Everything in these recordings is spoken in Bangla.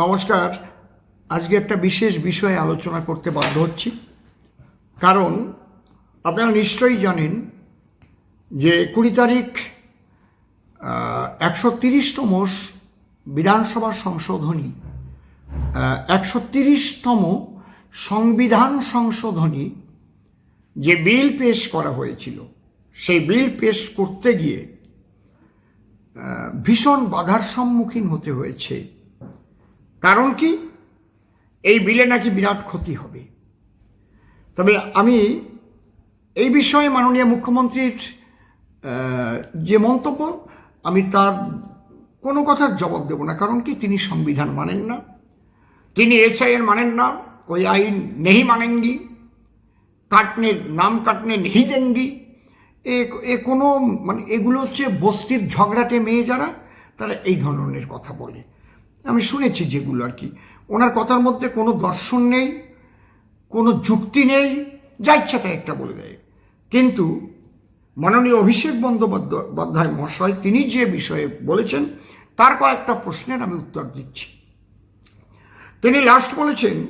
নমস্কার। আজকে একটা বিশেষ বিষয়ে আলোচনা করতে বাধ্য হচ্ছি। কারণ আপনারা নিশ্চয়ই জানেন যে কুড়ি তারিখ একশো তিরিশতম বিধানসভা সংশোধনী একশো তিরিশতম সংবিধান সংশোধনী যে বিল পেশ করা হয়েছিল, সেই বিল পেশ করতে গিয়ে ভীষণ বাধার সম্মুখীন হতে হয়েছে। কারণ কি? এই বিলে নাকি বিরাট ক্ষতি হবে। তবে আমি এই বিষয়ে মাননীয় মুখ্যমন্ত্রীর যে মন্তব্য, আমি তার কোনো কথার জবাব দেব না। কারণ কি? তিনি সংবিধান মানেন না। তিনি এসআইএন মানেন না। ওই আইন নেহি মানেঙ্গি কাটনে, নাম কাটনে নেহি দেঙ্গি এ এ কোনো মানে এগুলো হচ্ছে বস্তির ঝগড়াটে মেয়ে যারা, তারা এই ধরনের কথা বলে। আমি শুনেছি যেগুলো আর কি। ওনার কথার মধ্যে কোনো দর্শন নেই, কোনো যুক্তি নেই, যা ইচ্ছা তাই একটা বলে দেয়। কিন্তু মাননীয় অভিষেক বন্দ্যোপাধ্যায় মহাশয়, তিনি যে বিষয়ে বলেছেন, তার কয়েকটা প্রশ্নের আমি উত্তর দিচ্ছি। তিনি লাস্ট বলেছেন,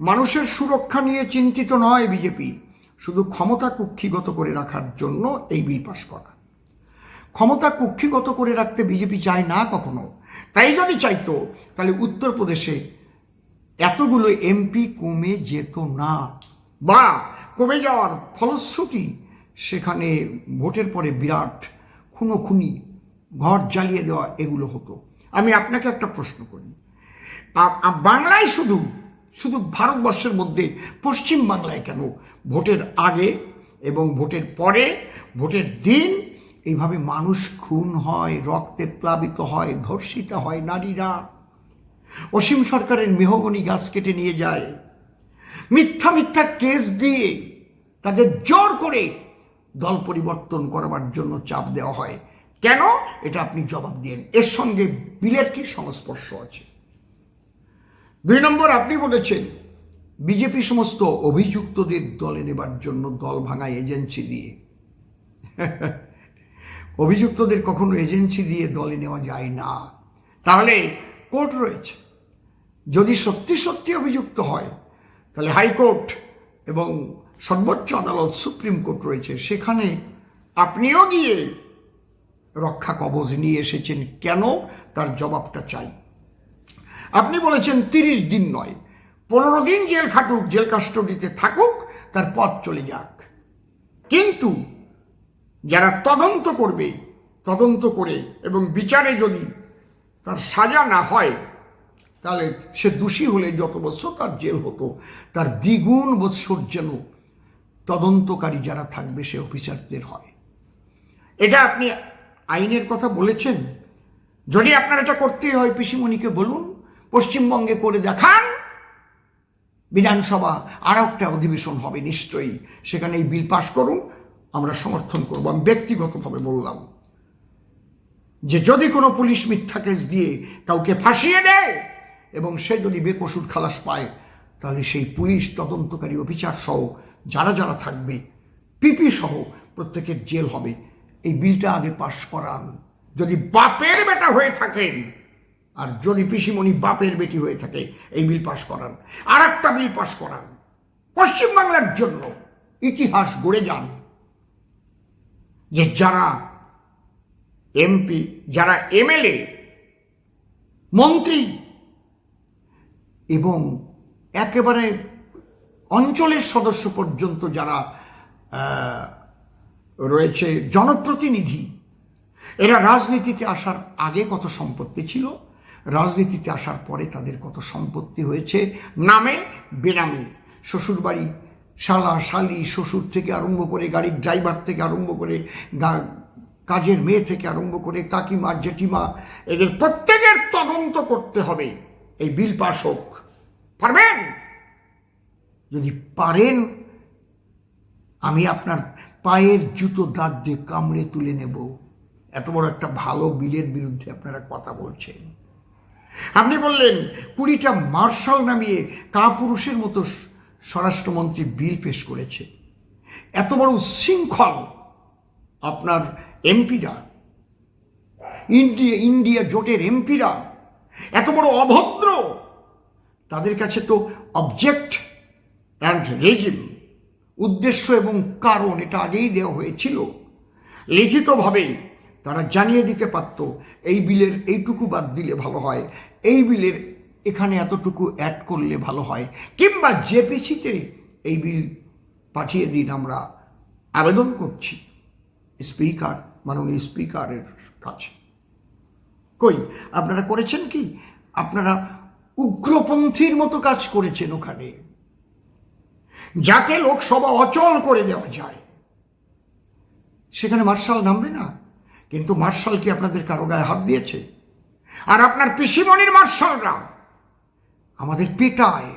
মানুষের সুরক্ষা নিয়ে চিন্তিত নয় বিজেপি, শুধু ক্ষমতা কুক্ষিগত করে রাখার জন্য এই বিল পাশ করা। ক্ষমতা কুক্ষিগত করে রাখতে বিজেপি চায় না কখনো? তাই যদি চাইতো, তাহলে উত্তরপ্রদেশে এতগুলো এমপি কমে যেত না। বা কমে যাওয়ার ফলশ্রুতি সেখানে ভোটের পরে বিরাট খুনোখুনি ঘর জ্বালিয়ে দেওয়া এগুলো হতো। আমি আপনাকে একটা প্রশ্ন করি। বাংলায় শুধু শুধু ভারতবর্ষের মধ্যে পশ্চিম বাংলায় কেন ভোটের আগে এবং ভোটের পরে, ভোটের দিন এইভাবে মানুষ খুন হয়, রক্তে প্লাবিত হয়, ধর্ষিত হয় নারীরা। অসীম সরকারের মেহগনি গাছ কেটে নিয়ে যায়। মিথ্যা মিথ্যা কেস দিয়ে তাদের জোর করে দল পরিবর্তন করবার জন্য চাপ দেওয়া হয়। কেন? এটা আপনি জবাব দিন। এর সঙ্গে বিলের কি সংস্পর্শ আছে? দুই নম্বর, আপনি বলেছেন, বিজেপি সমস্ত অভিযুক্তদের দলে নেবার জন্য দল ভাঙা এজেন্সি দিয়ে। অভিযুক্তদের কখনো এজেন্সি দিয়ে দলে নেওয়া যায় না। তাহলে কোর্ট রয়েছে। যদি সত্যি সত্যি অভিযুক্ত হয়, তাহলে হাইকোর্ট এবং সর্বোচ্চ আদালত সুপ্রিম কোর্ট রয়েছে। সেখানে আপনিও গিয়ে রক্ষা কবচ নিয়ে এসেছেন কেন? তার জবাবটা চাই। আপনি বলেছেন তিরিশ দিন নয়, পনেরো দিন জেল খাটুক, জেল কাস্টডিতে থাকুক, তার পথ চলে যাক। কিন্তু যারা তদন্ত করবে, তদন্ত করে এবং বিচারে যদি তার সাজা না হয়, তাহলে সে দোষী হলে যত বছর তার জেল হতো। তার দ্বিগুণ বৎসর যেন তদন্তকারী যারা থাকবে, সে অফিসারদের হয়। এটা আপনি আইনের কথা বলেছেন। যদি আপনার এটা করতেই হয়, পিসিমণিকে বলুন, পশ্চিমবঙ্গে করে দেখান, বিধানসভা আর একটা অধিবেশন হবে নিশ্চয়ই। সেখানে এই বিল পাশ করুন আমরা সমর্থন করব। আমি ব্যক্তিগতভাবে বললাম যে যদি কোনো পুলিশ মিথ্যা কেস দিয়ে কাউকে ফাঁসিয়ে দেয় এবং সে যদি বেকসুর খালাস পায়, তাহলে সেই পুলিশ, তদন্তকারী অফিসার সহ যারা যারা থাকবে, পিপি সহ প্রত্যেকের জেল হবে। এই বিলটা আগে পাশ করান। যদি বাপের বেটা হয়ে থাকেন, আর যদি পিসিমণি বাপের বেটি হয়ে থাকে, এই বিল পাশ করান। আর একটা বিল পাশ করান। পশ্চিমবাংলার জন্য ইতিহাস গড়ে যান। যে যারা এমপি, যারা এমএলএ, মন্ত্রী, এবং একেবারে অঞ্চলের সদস্য পর্যন্ত যারা রয়েছে জনপ্রতিনিধি, এরা রাজনীতিতে আসার আগে কত সম্পত্তি ছিল, রাজনীতিতে আসার পরে তাদের কত সম্পত্তি হয়েছে, নামে, বেনামে, শ্বশুরবাড়ি শালা, শালি, শ্বশুর থেকে আরম্ভ করে গাড়ির ড্রাইভার থেকে আরম্ভ করে কাজের মেয়ে থেকে আরম্ভ করে কাকিমা, জেঠিমা, এদের প্রত্যেকের তদন্ত করতে হবে। এই বিল পাস হোক। পারবেন? যদি পারেন, আমি আপনার পায়ের জুতো দাঁত দিয়ে কামড়ে তুলে নেব। এত বড় একটা ভালো বিলের বিরুদ্ধে আপনারা কথা বলছেন। আপনি বললেন, কুড়িটা মার্শাল নামিয়ে কাপুরুষের মতো স্বরাষ্ট্রমন্ত্রী বিল পেশ করেছে। এত বড় উচ্ছৃঙ্খল আপনার এমপিরা, ইন্ডিয়া ইন্ডিয়া জোটের এমপিরা, এত বড় অভদ্র, তাদের কাছে তো অবজেক্ট অ্যান্ড রেজিম, উদ্দেশ্য এবং কারণ এটা আগেই দেওয়া হয়েছিল। লিখিতভাবে তারা জানিয়ে দিতে পারত, এই বিলের এইটুকু বাদ দিলে ভালো হয়, এই বিলের এখানে এতটুকু অ্যাড করলে ভালো হয়। কিংবা জেপিসিতে এই বিল পাঠিয়ে দিন, আমরা আবেদন করছি স্পিকার মাননীয় স্পিকারের কাছে। কই, আপনারা করেছেন কি? আপনারা উগ্রপন্থীর মতো কাজ করেছেন ওখানে। যাতে লোকসভা অচল করে দেওয়া যায়। সেখানে মার্শাল নামবে না, কিন্তু মার্শাল কি আপনাদের কারও গায়ে হাত দিয়েছে? আর আপনার পিসিমণির মার্শালরা আমাদের পেটায়।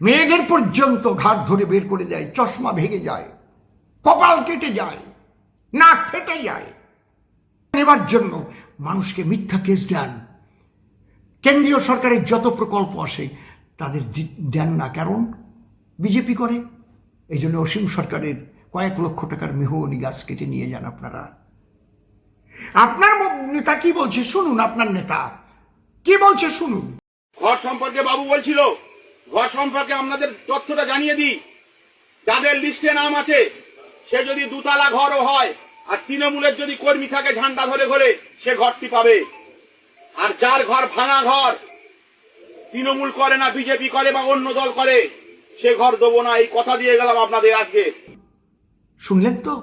মেয়েদের পর্যন্ত ঘাট ধরে বের করে দেয়, চশমা ভেঙে যায়, কপাল কেটে যায়, নাক ফেটে যায়। নেবার জন্য মানুষকে মিথ্যা কেস দেন। কেন্দ্রীয় সরকারের যত প্রকল্প আসে, তাদের দেন না। কারণ বিজেপি করে। এই জন্য অসীম সরকারের কয়েক লক্ষ টাকার মেহগনি গাছ কেটে নিয়ে যান আপনারা। আপনার নেতা কি বলছে? শুনুন আপনার নেতা। কি বলছে? শুনুন। ঘর সম্পর্কে বাবু বলছিল, ঘর সম্পর্কে আপনাদের তথ্যটা জানিয়ে দিই। যাদের লিস্টে নাম আছে, সে যদি দুতলা ঘরও হয়, আর তৃণমূলের যদি কর্মী থাকে ঝান্ডা ধরে ঘরে, সে ঘরটি পাবে। আর যার ঘর ভাঙা ঘর, তৃণমূল করে না, বিজেপি করে বা অন্য দল করে, সে ঘর দেবো না, এই কথা দিয়ে গেলাম আপনাদের আজকে। শুনলেন তো?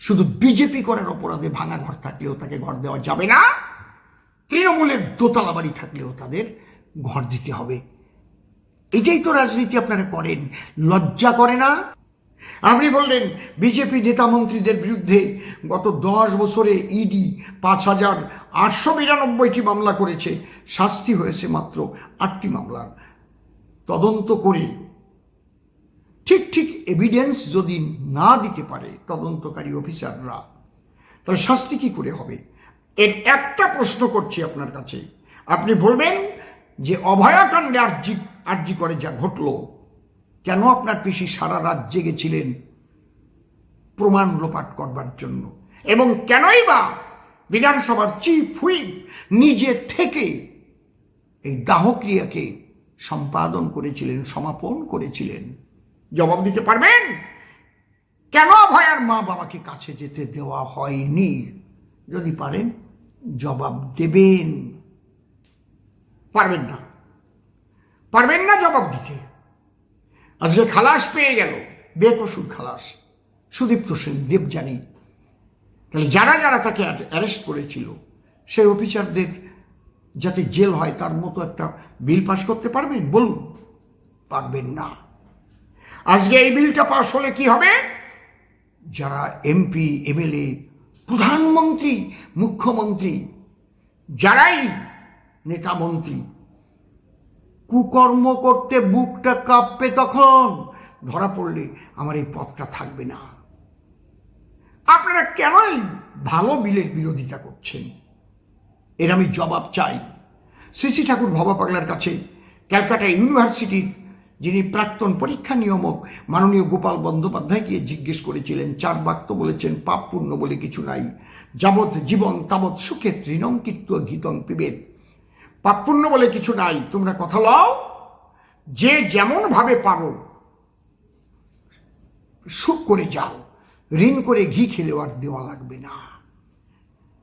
শুধু বিজেপি করার অপরাধে ভাঙা ঘর থাকলেও তাকে ঘর দেওয়া যাবে না? তৃণমূলের দোতলা বাড়ি থাকলেও তাদের ঘর দিতে হবে। এটাই তো রাজনীতি আপনারা করেন। লজ্জা করে না? আপনি বললেন, বিজেপি নেতা মন্ত্রীদের বিরুদ্ধে গত দশ বছরে ইডি পাঁচ হাজার আটশো বিরানব্বইটি মামলা করেছে। শাস্তি হয়েছে মাত্র আটটি মামলার। তদন্ত করে ঠিক ঠিক এভিডেন্স যদি না দিতে পারে তদন্তকারী অফিসাররা, তাহলে শাস্তি কি করে হবে? এর একটা প্রশ্ন করছি আপনার কাছে। আপনি বলবেন যে অভয়াকাণ্ডে আর্জি আর্জি করে যা ঘটল, কেন আপনার পিসি সারা রাত জেগেছিলেন প্রমাণ লোপাট করবার জন্য? এবং কেনই বা বিধানসভার চিফ হুইপ নিজে থেকে এই দাহক্রিয়াকে সম্পাদন করেছিলেন, সমাপন করেছিলেন? জবাব দিতে পারবেন? কেন ভয়ার মা বাবাকে কাছে যেতে দেওয়া হয়নি? যদি পারেন জবাব দেবেন। পারবেন না। পারবেন না জবাব দিতে। আজকে খালাস পেয়ে গেল। বেকসুর খালাস। সুদীপ্ত সেন দেবজানী তাহলে যারা যারা তাকে অ্যারেস্ট করেছিল, সেই অফিসারদের যাতে জেল হয়, তার মতো একটা বিল পাস করতে পারবেন? বলুন। পারবেন না। আজকে এই বিলটা পাস হলে কি হবে? যারা এমপি এমএলএ প্রধানমন্ত্রী, মুখ্যমন্ত্রী, যারাই নেতা মন্ত্রী, কুকর্ম করতে বুকটা কাঁপবে তখন ধরা পড়লে আমার এই পথটা থাকবে না। আপনারা কেনই ভালো বিলের বিরোধিতা করছেন? এর আমি জবাব চাই। শ্রী ঠাকুর ভবা পাগলার কাছে, ক্যালকাটা ইউনিভার্সিটির যিনি প্রাক্তন পরীক্ষা নিয়ামক মাননীয় গোপাল বন্দ্যোপাধ্যায়কে জিজ্ঞেস করেছিলেন চার বাক্য বলেছেন পাপ পূর্ণ বলে কিছু নাই। যাবৎ জীবন তাবৎ সুখে তৃণং কীর্ত গীতং পিবেদ পাপ পূর্ণ বলে কিছু নাই তোমরা কথা লও। যে যেমন ভাবে পারো সুখ করে যাও। ঋণ করে ঘি খেলেও আর দেওয়া লাগবে না।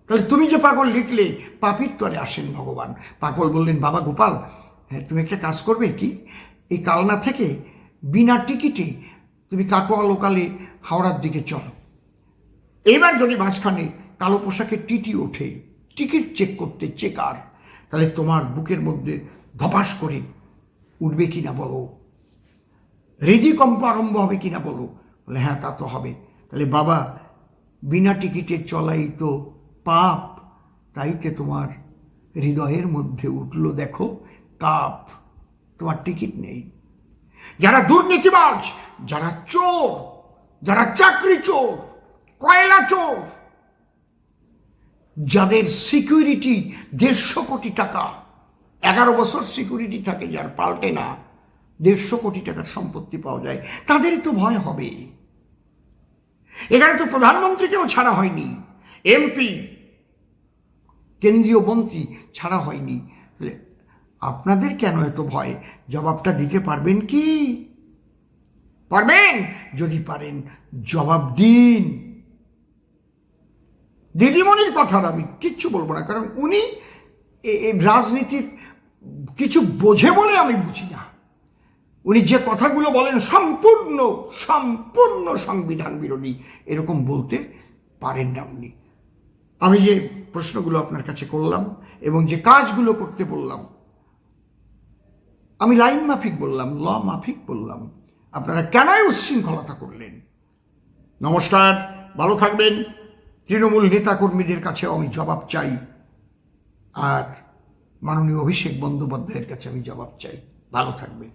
তাহলে তুমি যে পাগল লিখলে পাপির তরে আসেন ভগবান। পাগল বললেন বাবা গোপাল হ্যাঁ, তুমি একটা কাজ করবে কি? এই কালনা থেকে বিনা টিকিটে তুমি কাটোয়া লোকালে হাওড়ার দিকে চলো। এবার যদি মাঝখানে কালো পোশাকের টিটি ওঠে, টিকিট চেক করতে চেকার তাহলে তোমার বুকের মধ্যে ধপাস করে উঠবে কি না বলো হৃদিকম্প আরম্ভ হবে কি না বলো? বলে হ্যাঁ তা তো হবে। তাহলে, বাবা, বিনা টিকিটে চলাই তো পাপ। তাইতে তোমার হৃদয়ের মধ্যে উঠল, দেখো, কাপ। তোমার টিকিট নেই। যারা দুর্নীতিবাজ, যারা চোর, যারা চাকরি চোর, কয়লা চোর, যাদের সিকিউরিটি দেড়শো কোটি টাকা, এগারো বছর সিকিউরিটি থাকে যার পাল্টে না, দেড়শো কোটি টাকার সম্পত্তি পাওয়া যায়, তাদেরই তো ভয় হবে। এখানে তো প্রধানমন্ত্রীকেও ছাড়া হয়নি, এমপি, কেন্দ্রীয় মন্ত্রী ছাড়া হয়নি। আপনাদের কেন এত ভয়? জবাবটা দিতে পারবেন কি? পারবেন? যদি পারেন জবাব দিন। দিদিমণির কথার আমি কিচ্ছু বলব না, কারণ উনি রাজনীতির কিছু বোঝে বলে আমি বুঝি না। উনি যে কথাগুলো বলেন, সম্পূর্ণ সম্পূর্ণ সংবিধান বিরোধী, এরকম বলতে পারেন না উনি। আমি যে প্রশ্নগুলো আপনার কাছে করলাম এবং যে কাজগুলো করতে বললাম আমি লাইন মাফিক বললাম, ল মাফিক বললাম। আপনারা কেনই উচ্ছৃঙ্খলতা করলেন? নমস্কার, ভালো থাকবেন। তৃণমূল নেতাকর্মীদের কাছে আমি জবাব চাই, আর মাননীয় অভিষেক বন্দ্যোপাধ্যায়ের কাছে আমি জবাব চাই। ভালো থাকবেন।